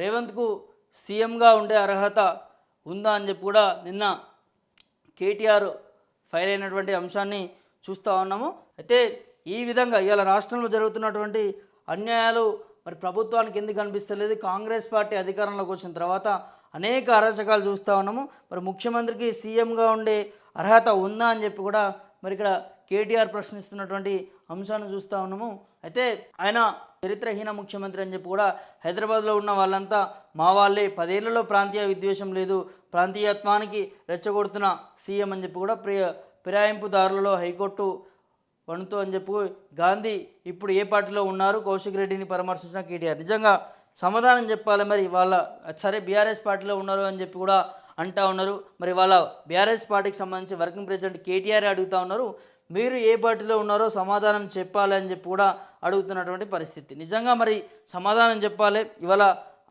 రేవంత్కు సీఎంగా ఉండే అర్హత ఉందా అని చెప్పి కూడా నిన్న కేటీఆర్ ఫైల్ అయినటువంటి అంశాన్ని చూస్తూ ఉన్నాము. అయితే ఈ విధంగా ఇవాళ రాష్ట్రంలో జరుగుతున్నటువంటి అన్యాయాలు మరి ప్రభుత్వానికి ఎందుకు కనిపిస్తలేదు కాంగ్రెస్ పార్టీ అధికారంలోకి వచ్చిన తర్వాత అనేక అరాచకాలు చూస్తూ ఉన్నాము. మరి ముఖ్యమంత్రికి సీఎంగా ఉండే అర్హత ఉందా అని చెప్పి కూడా మరి ఇక్కడ కేటీఆర్ ప్రశ్నిస్తున్నటువంటి అంశాన్ని చూస్తూ ఉన్నాము. అయితే ఆయన చరిత్రహీన ముఖ్యమంత్రి అని చెప్పి కూడా హైదరాబాద్లో ఉన్న వాళ్ళంతా మా వాళ్ళే. పదేళ్ళలో ప్రాంతీయ విద్వేషం లేదు. ప్రాంతీయత్వానికి రెచ్చగొడుతున్న సీఎం అని చెప్పి కూడా ప్రియ ఫిరాయింపుదారులలో హైకోర్టు వణుతూ అని చెప్పి గాంధీ ఇప్పుడు ఏ పార్టీలో ఉన్నారు? కౌశిక్ రెడ్డిని పరామర్శించిన కేటీఆర్. నిజంగా సమాధానం చెప్పాలి మరి వాళ్ళ సరే బీఆర్ఎస్ పార్టీలో ఉన్నారు అని చెప్పి కూడా అంటా ఉన్నారు. మరి వాళ్ళ బీఆర్ఎస్ పార్టీకి సంబంధించి వర్కింగ్ ప్రెసిడెంట్ కేటీఆర్ అడుగుతా ఉన్నారు. మీరు ఏ పార్టీలో ఉన్నారో సమాధానం చెప్పాలి అని చెప్పి కూడా అడుగుతున్నటువంటి పరిస్థితి. నిజంగా మరి సమాధానం చెప్పాలి. ఇవాళ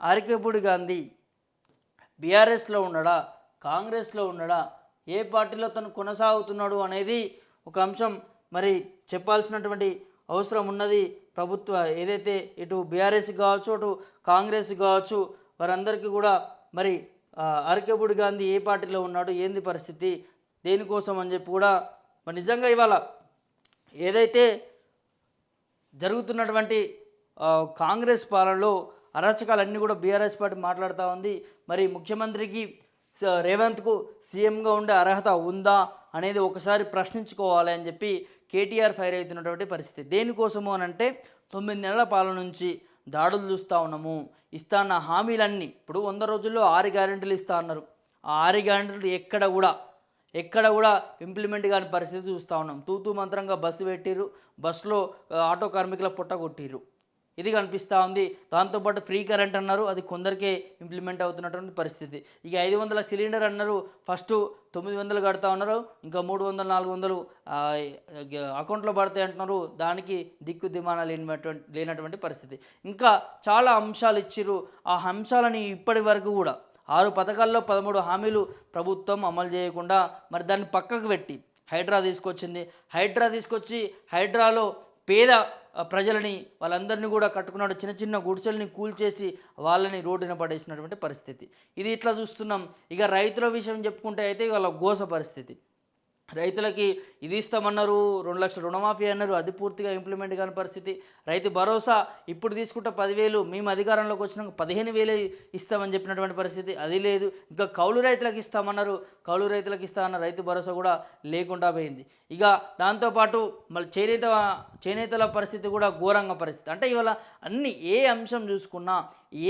ఆర్కేపూడి గాంధీ బీఆర్ఎస్లో ఉన్నాడా? కాంగ్రెస్లో ఉన్నాడా? ఏ పార్టీలో తను కొనసాగుతున్నాడు అనేది ఒక అంశం మరి చెప్పాల్సినటువంటి అవసరం ఉన్నది. ప్రభుత్వ ఏదైతే ఇటు బీఆర్ఎస్ కావచ్చు అటు కాంగ్రెస్ కావచ్చు వారందరికీ కూడా మరి అరకేపూడి గాంధీ ఏ పార్టీలో ఉన్నాడు? ఏంది పరిస్థితి? దేనికోసం అని చెప్పి కూడా మరి నిజంగా ఇవాళ ఏదైతే జరుగుతున్నటువంటి కాంగ్రెస్ పాలనలో అరాచకాలన్నీ కూడా బీఆర్ఎస్ పార్టీ మాట్లాడుతూ ఉంది. మరి ముఖ్యమంత్రికి రేవంత్కు సీఎంగా ఉండే అర్హత ఉందా అనేది ఒకసారి ప్రశ్నించుకోవాలి అని చెప్పి కేటీఆర్ ఫైర్ అవుతున్నటువంటి పరిస్థితి. దేనికోసము అని అంటే తొమ్మిది నెలల పాలన నుంచి దాడులు చూస్తూ ఉన్నాము. ఇస్తాన్న హామీలన్నీ ఇప్పుడు వంద రోజుల్లో ఆరు గ్యారెంటీలు ఇస్తా అన్నారు. ఆ ఆరు గ్యారెంటీలు ఎక్కడ కూడా ఎక్కడ కూడా ఇంప్లిమెంట్ కాని పరిస్థితి చూస్తూ ఉన్నాం. తూతూ మంత్రంగా బస్సు పెట్టిరు బస్సులో ఆటో కార్మికుల పుట్ట కొట్టిరు ఇది కనిపిస్తూ ఉంది. దాంతోపాటు ఫ్రీ కరెంట్ అన్నారు. అది కొందరికే ఇంప్లిమెంట్ అవుతున్నటువంటి పరిస్థితి. ఇక ఐదు వందల సిలిండర్ అన్నారు. ఫస్ట్ తొమ్మిది వందలు కడతా ఉన్నారు. ఇంకా మూడు వందలు నాలుగు వందలు అకౌంట్లో పడతాయి అంటున్నారు. దానికి దిక్కు దిమాన లేనటువంటి లేనటువంటి పరిస్థితి. ఇంకా చాలా అంశాలు ఇచ్చిర్రు. ఆ అంశాలని ఇప్పటి వరకు కూడా ఆరు పథకాల్లో పదమూడు హామీలు ప్రభుత్వం అమలు చేయకుండా మరి దాన్ని పక్కకు పెట్టి హైడ్రా తీసుకొచ్చింది. హైడ్రా తీసుకొచ్చి హైడ్రాలో పేద ప్రజలని వాళ్ళందరినీ కూడా కట్టుకున్నాడు. చిన్న చిన్న గుడిసెల్ని కూల్చేసి వాళ్ళని రోడ్డున పడేసినటువంటి పరిస్థితి. ఇది ఇట్లా చూస్తున్నాం. ఇక రైతుల విషయం చెప్పుకుంటే అయితే వాళ్ళ గోస పరిస్థితి. రైతులకి ఇది ఇస్తామన్నారు రెండు లక్షల రుణమాఫీ అన్నారు అది పూర్తిగా ఇంప్లిమెంట్ కాని పరిస్థితి. రైతు భరోసా ఇప్పుడు తీసుకుంటే పదివేలు మేము అధికారంలోకి వచ్చినాక పదిహేను వేలే ఇస్తామని చెప్పినటువంటి పరిస్థితి. అది లేదు. ఇంకా కౌలు రైతులకు ఇస్తామన్నారు. కౌలు రైతులకు ఇస్తామన్న రైతు భరోసా కూడా లేకుండా పోయింది. ఇక దాంతోపాటు మళ్ళీ చేనేత చేనేతల పరిస్థితి కూడా ఘోరంగా పరిస్థితి. అంటే ఇవాళ అన్ని ఏ అంశం చూసుకున్నా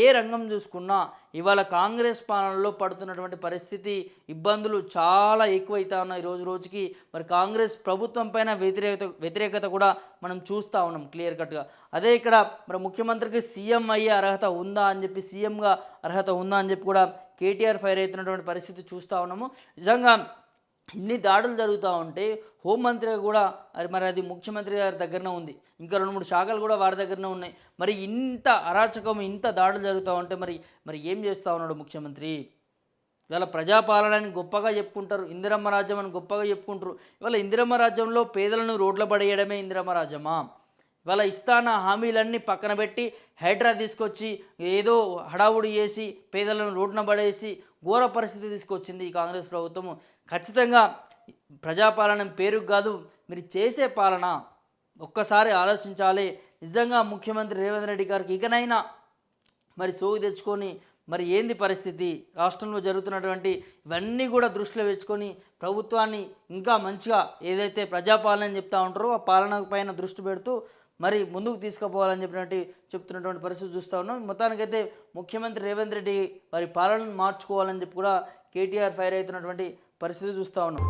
ఏ రంగం చూసుకున్నా ఇవాళ కాంగ్రెస్ పాలనలో పడుతున్నటువంటి పరిస్థితి ఇబ్బందులు చాలా ఎక్కువైతా ఉన్నాయి. రోజు రోజుకి మరి కాంగ్రెస్ ప్రభుత్వం పైన వ్యతిరేకత వ్యతిరేకత కూడా మనం చూస్తూ ఉన్నాం క్లియర్ కట్గా. అదే ఇక్కడ మరి ముఖ్యమంత్రికి సీఎం అయ్యే అర్హత ఉందా అని చెప్పి సీఎంగా అర్హత ఉందా అని చెప్పి కూడా కేటీఆర్ ఫైర్ అవుతున్నటువంటి పరిస్థితి చూస్తూ ఉన్నాము. నిజంగా ఇన్ని దాడులు జరుగుతూ ఉంటే హోంమంత్రిగా కూడా అది మరి అది ముఖ్యమంత్రి గారి దగ్గరనే ఉంది. ఇంకా రెండు మూడు శాఖలు కూడా వారి దగ్గరనే ఉన్నాయి. మరి ఇంత అరాచకం ఇంత దాడులు జరుగుతూ ఉంటే మరి మరి ఏం చేస్తూ ఉన్నాడు ముఖ్యమంత్రి? ఇవాళ ప్రజాపాలనని గొప్పగా చెప్పుకుంటారు ఇందిరమ్మ రాజ్యం అని గొప్పగా చెప్పుకుంటారు. ఇవాళ ఇందిరమ్మ రాజ్యంలో పేదలను రోడ్ల పడేయడమే ఇందిరమ్మ రాజ్యమా? ఇవాళ ఇస్తాన హామీలన్నీ పక్కన పెట్టి హైడ్రా తీసుకొచ్చి ఏదో హడావుడి చేసి పేదలను రోడ్డున పడేసి ఘోర పరిస్థితి తీసుకొచ్చింది ఈ కాంగ్రెస్ ప్రభుత్వము. ఖచ్చితంగా ప్రజాపాలన పేరుకు కాదు మీరు చేసే పాలన ఒక్కసారి ఆలోచించాలి. నిజంగా ముఖ్యమంత్రి రేవంత్ రెడ్డి గారికి ఇకనైనా మరి సోగు తెచ్చుకొని మరి ఏంది పరిస్థితి? రాష్ట్రంలో జరుగుతున్నటువంటి ఇవన్నీ కూడా దృష్టిలో పెంచుకొని ప్రభుత్వాన్ని ఇంకా మంచిగా ఏదైతే ప్రజాపాలన అని చెప్తా ఉంటారో ఆ పాలన పైన దృష్టి పెడుతూ మరి ముందుకు తీసుకుపోవాలని చెప్పినట్టు చెప్తున్నటువంటి పరిస్థితి చూస్తూ ఉన్నాం. మొత్తానికైతే ముఖ్యమంత్రి రేవంత్ రెడ్డి వారి పాలనను మార్చుకోవాలని చెప్పి కూడా కేటీఆర్ ఫైర్ అవుతున్నటువంటి పరిస్థితి చూస్తూ ఉన్నాం.